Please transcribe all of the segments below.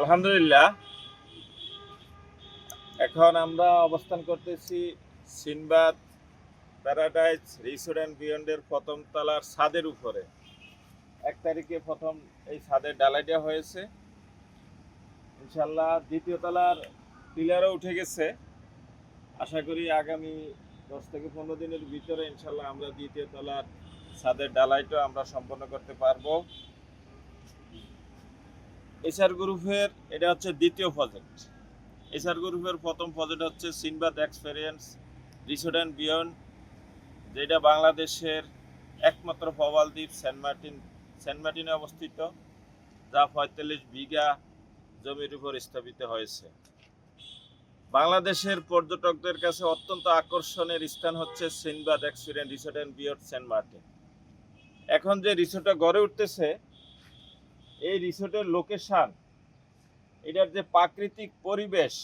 আলহামদুলিল্লাহ। এখন আমরা অবস্থান করতেছি সিনবাদ, প্যারাডাইজ, রিসোর্ট অ্যান্ড বিয়ন্ডের প্রথম তলার ছাদের উপরে। এক তারিখে প্রথম এই ছাদের ডালাইটা হয়েছে। ইনশাল্লাহ দ্বিতীয় তলার পিলারও উঠে গেছে। আশা করি আগামী দশ থেকে পনেরো দিনের ভিতরে ইনশাল্লাহ আমরা দ্বিতীয় তলার ছাদের ডালাইটা আমরা সম্পন্ন করতে পারব। এসআর গ্রুপের এটা হচ্ছে দ্বিতীয় প্রজেক্ট এসআর গ্রুপের প্রথম প্রজেক্ট হচ্ছে Sinbad experience, resort and beyond, যেটা বাংলাদেশের একমাত্র প্রবাল দ্বীপ সেন্ট মার্টিন, সেন্ট মার্টিনে অবস্থিত, যা পঁয়তাল্লিশ বিঘা জমির উপর স্থাপিত হয়েছে। বাংলাদেশের পর্যটকদের কাছে অত্যন্ত আকর্ষণের স্থান হচ্ছে Sinbad experience, resort and beyond Saint Martin. এখন যে রিসোর্টটা গড়ে উঠতেছে এই রিসোর্টের লোকেশন। এটার যে প্রাকৃতিক পরিবেশ,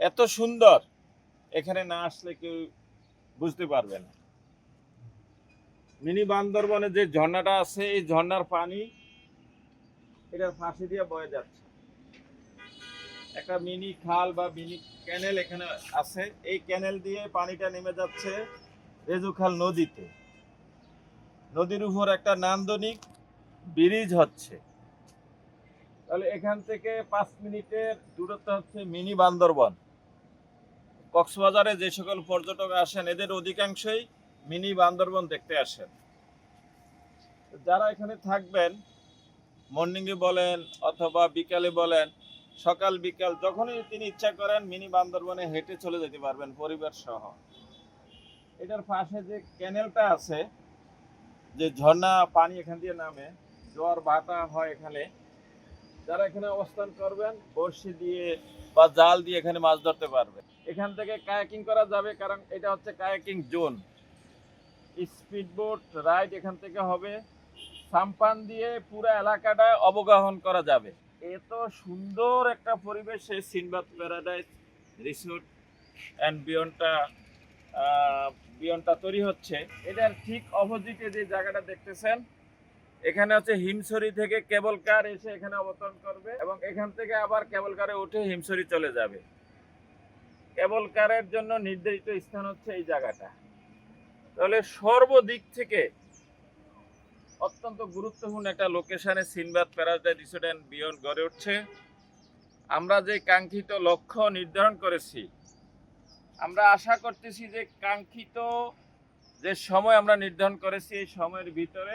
এত সুন্দর, এখানে না আসলে কেউ বুঝতে পারবে না। মিনি বান্দরবনে যে ঝর্ণাটা আছে, এই ঝর্ণার পানি এটার ফাঁসি দিয়ে বয়ে যাচ্ছে। একটা মিনি খাল বা মিনি ক্যানেল এখানে আছে। এই ক্যানেল দিয়ে পানিটা নেমে যাচ্ছে রেজুখাল নদীতে। নদীর উপর একটা নান্দনিক ব্রিজ হচ্ছে। তাহলে এখান থেকে পাঁচ মিনিটের দূরত্ব হচ্ছে মিনি বান্দরবন। কক্সবাজারে যে সকল পর্যটক আসেন, এদের অধিকাংশই মিনি বান্দরবন দেখতে আসেন। যারা এখানে থাকবেন, মর্নিংয়ে বলেন অথবা বিকালে বলেন, সকাল, বিকাল, যখনই তিনি ইচ্ছা করেন, মিনি বান্দরবনে হেঁটে চলে যেতে পারবেন পরিবার সহ। এটার পাশে যে ক্যানেলটা আছে, যে ঝর্ণা পানি এখান দিয়ে নামে, জোয়ার বাটা হয় এখানে যারা এখানে অবস্থান করবেন, বড়শি দিয়ে বা জাল দিয়ে এখানে মাছ ধরতে পারবে এখান থেকে কায়াকিং করা যাবে, কারণ এটা হচ্ছে kayaking zone. Speed boat ride এখান থেকে হবে। সাম্পান দিয়ে পুরো এলাকাটা অবগাহন করা যাবে। এত সুন্দর একটা পরিবেশে সিনবাদ প্যারাডাইস রিসোর্ট অ্যান্ড বিয়নটা বিয়নটা তৈরি হচ্ছে। এটার ঠিক অপোজিটে যে জায়গাটা দেখতেছেন এখানে হচ্ছে হিমসরি থেকে কেবল কার এসে এখানে অবতরণ করবে এবং এখান থেকে আবার কেবল কারে উঠে হিমসরি চলে যাবে। কেবল কারের জন্য নির্ধারিত স্থান হচ্ছে এই জায়গাটা। তাহলে সর্বদিক থেকে অত্যন্ত গুরুত্বপূর্ণ একটা লোকেশনে সিনবাদ প্যারাডাইস রিসোর্ট অ্যান্ড গড়ে উঠছে। আমরা যে কাঙ্ক্ষিত লক্ষ্য নির্ধারণ করেছি, আমরা আশা করতেছি যে কাঙ্ক্ষিত যে সময় আমরা নির্ধারণ করেছি এই সময়ের ভিতরে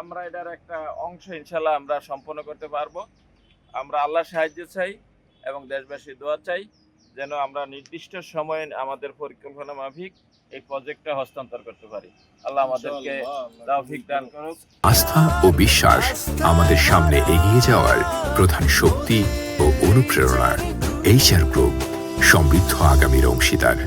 আমরা এটার একটা অংশ ইনশাল্লাহ আমরা সম্পন্ন করতে পারব। আমরা আল্লাহ সাহায্য চাই এবং দেশবাসীর দোয়া চাই যেন আমরা নির্দিষ্ট সময়ে আমাদের পরিকল্পনা মাফিক এই প্রজেক্টটা হস্তান্তর করতে পারি। আল্লাহ আমাদেরকে তৌফিক দান করুক। আস্থা ও বিশ্বাস আমাদের সামনে এগিয়ে যাওয়ার প্রধান শক্তি ও অনুপ্রেরণা এইচআর গ্রুপ সমৃদ্ধ আগামীর অংশীদার।